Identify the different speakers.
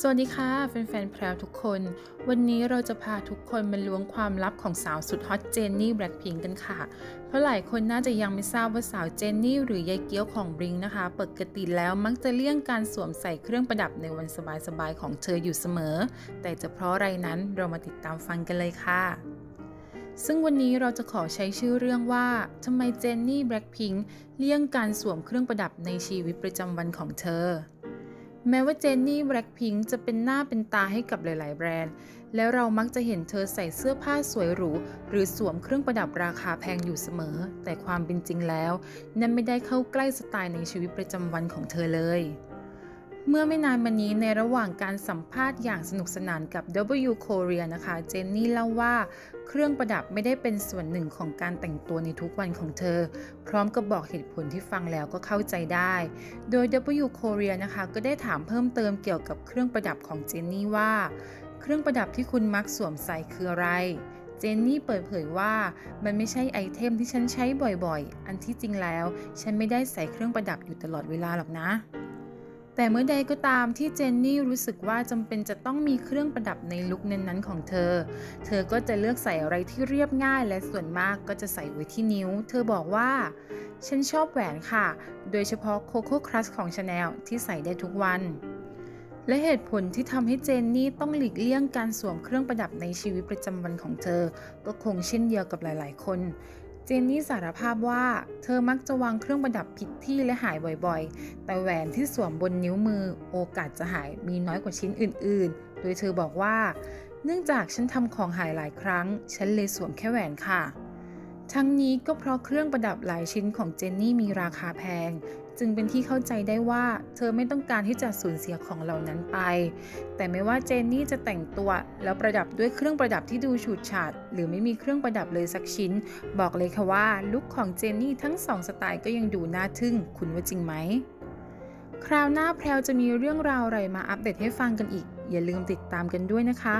Speaker 1: สวัสดีค่ะแฟนๆแพรวทุกคน วันนี้เราจะพาทุกคนมาล้วงความลับของสาวสุดฮอตเจนนี่แบล็คพิงกันค่ะ เพราะหลายคนน่าจะยังไม่ทราบว่าสาวเจนนี่หรือยายเกี้ยวของบริงนะคะปกติแล้วมักจะเลี่ยงการสวมใส่เครื่องประดับในวันสบายๆของเธออยู่เสมอ แต่จะเพราะอะไรนั้นเรามาติดตามฟังกันเลยค่ะซึ่งวันนี้เราจะขอใช้ชื่อเรื่องว่าทำไมเจนนี่แบล็คพิงเลี่ยงการสวมเครื่องประดับในชีวิตประจำวันของเธอ แม้ว่าเจนนี่แบล็คพิงจะเป็นหน้าเป็นตาให้กับหลาย ๆ แบรนด์ แล้วเรามักจะเห็นเธอใส่เสื้อผ้าสวยหรู หรือสวมเครื่องประดับราคาแพงอยู่เสมอ แต่ความเป็นจริงแล้ว นั่นไม่ได้เข้าใกล้สไตล์ในชีวิตประจำวันของเธอเลย เมื่อไม่นานมานี้ในระหว่างการสัมภาษณ์อย่างสนุกสนานกับ W Korea นะคะ เจนนี่เล่าว่าเครื่องประดับไม่ได้เป็นส่วนหนึ่งของการแต่งตัวในทุกวันของเธอ พร้อมกับบอกเหตุผลที่ฟังแล้วก็เข้าใจได้ โดย W Korea นะคะ ก็ได้ถามเพิ่มเติมเกี่ยวกับเครื่องประดับของเจนนี่ว่า เครื่องประดับที่คุณมักสวมใส่คืออะไรเจนนี่เปิดเผยว่ามันไม่ใช่ไอเทมที่ฉันใช้บ่อยๆ อันที่จริงแล้ว ฉันไม่ได้ใส่เครื่องประดับอยู่ตลอดเวลาหรอกนะ แต่เมื่อใดก็ตามที่เจนนี่รู้สึกว่าจำเป็นจะต้องมีเครื่องประดับในลุคนั้นๆของเธอ เธอก็จะเลือกใส่อะไรที่เรียบง่าย และส่วนมากก็จะใส่ไว้ที่นิ้ว เธอบอกว่า ฉันชอบแหวนค่ะ โดยเฉพาะโคโค่ครัสของ Chanel ที่ใส่ได้ทุกวัน และเหตุผลที่ทำให้เจนนี่ต้องหลีกเลี่ยงการสวมเครื่องประดับในชีวิตประจำวันของเธอ ก็คงเช่นเดียวกับหลาย ๆ คน เจนนี่สารภาพว่า เธอมักจะวางเครื่องประดับผิดที่และหายบ่อยๆ แต่แหวนที่สวมบนนิ้วมือโอกาสจะหายมีน้อยกว่าชิ้นอื่นๆ โดยเธอบอกว่า เนื่องจากฉันทำของหายหลายครั้ง ฉันเลยสวมแค่แหวนค่ะ ทั้งนี้ก็เพราะเครื่องประดับหลายชิ้นของเจนนี่มีราคาแพง จึงเป็นที่เข้าใจได้ว่าเธอไม่ต้องการที่จะสูญเสียของเหล่านั้นไป แต่ไม่ว่าเจนนี่จะแต่งตัวแล้วประดับด้วยเครื่องประดับที่ดูฉูดฉาดหรือไม่มีเครื่องประดับเลยสักชิ้น บอกเลยค่ะว่าลุคของเจนนี่ทั้งสองสไตล์ก็ยังดูน่าทึ่ง คุณว่าจริงไหม คราวหน้าแพรวจะมีเรื่องราวอะไรมาอัปเดตให้ฟังกันอีก อย่าลืมติดตามกันด้วยนะคะ